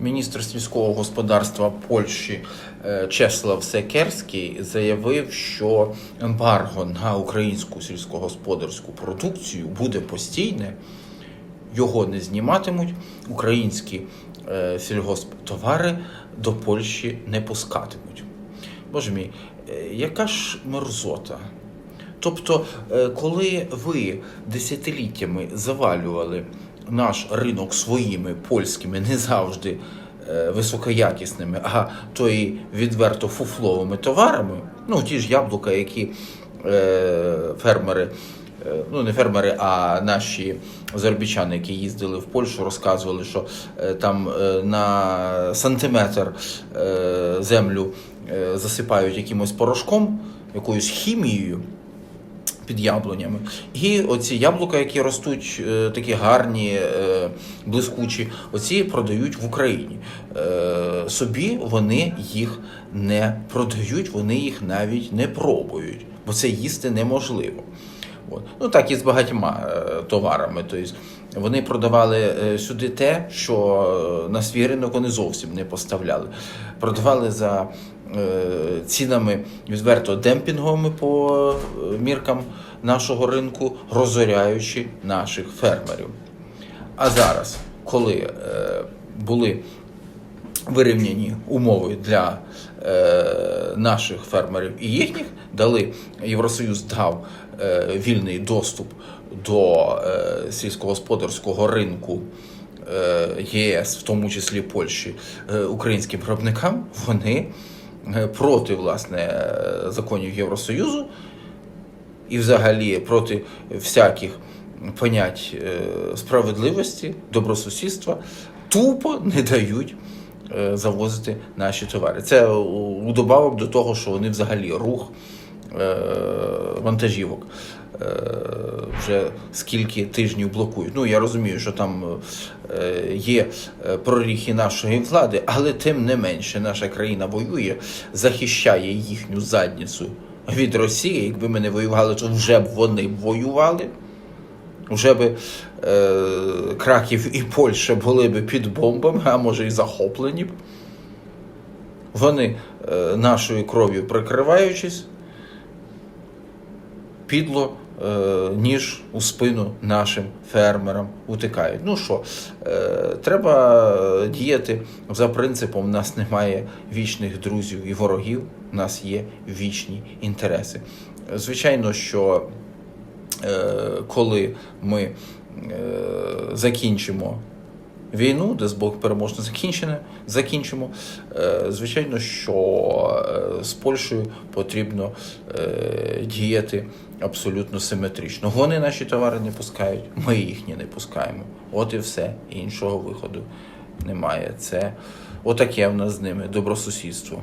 Міністр сільського господарства Польщі е, Чеслав Секерський заявив, що ембарго на українську сільськогосподарську продукцію буде постійне, його не зніматимуть, українські е, сільгосптовари до Польщі не пускатимуть. Боже мій, е, яка ж мерзота? Тобто, коли ви десятиліттями завалювали наш ринок своїми польськими, не завжди е, високоякісними, а то і відверто фуфловими товарами, ну ті ж яблука, які е, фермери, е, ну не фермери, а наші заробітчани, які їздили в Польщу, розказували, що там на сантиметр землю засипають якимось порошком, якоюсь хімією під яблунями. І оці яблука, які ростуть, е, такі гарні, е, блискучі, оці продають в Україні. Е, Собі вони їх не продають, вони їх навіть не пробують, бо це їсти неможливо. От. Ну так і з багатьма товарами. Тобто вони продавали сюди те, що на свій ринок вони зовсім не поставляли. Продавали за цінами відверто демпінговими по е, міркам нашого ринку, розоряючи наших фермерів. А зараз, коли е, були вирівняні умови для е, наших фермерів і їхніх, дали Євросоюз дав е, вільний доступ до е, сільськогосподарського ринку е, ЄС, в тому числі Польщі, е, українським виробникам, вони е, проти власне е, законів Євросоюзу і взагалі проти всяких понять е, справедливості, добросусідства, тупо не дають е, завозити наші товари. Це удобавок до того, що вони взагалі рух е, вантажівок. е, Вже скільки тижнів блокують. Ну я розумію, що там е, є е, проріхи нашої влади, але тим не менше наша країна воює, захищає їхню задницю від Росії. Якби ми не воювали, то вже б вони воювали. Вже би е, Краків і Польща були б під бомбами, а може і захоплені б. Вони е, нашою кров'ю прикриваючись, підло е, ніж у спину нашим фермерам утикають. Ну що, е, треба діяти за принципом: у нас немає вічних друзів і ворогів, у нас є вічні інтереси. Звичайно, що е, коли ми закінчимо війну, де з Бог закінчене, закінчимо. Е, Звичайно, що е, з Польщею потрібно е, діяти абсолютно симетрично. Вони наші товари не пускають, ми їхні не пускаємо. От і все. Іншого виходу немає. Це отаке в нас з ними добросусідство.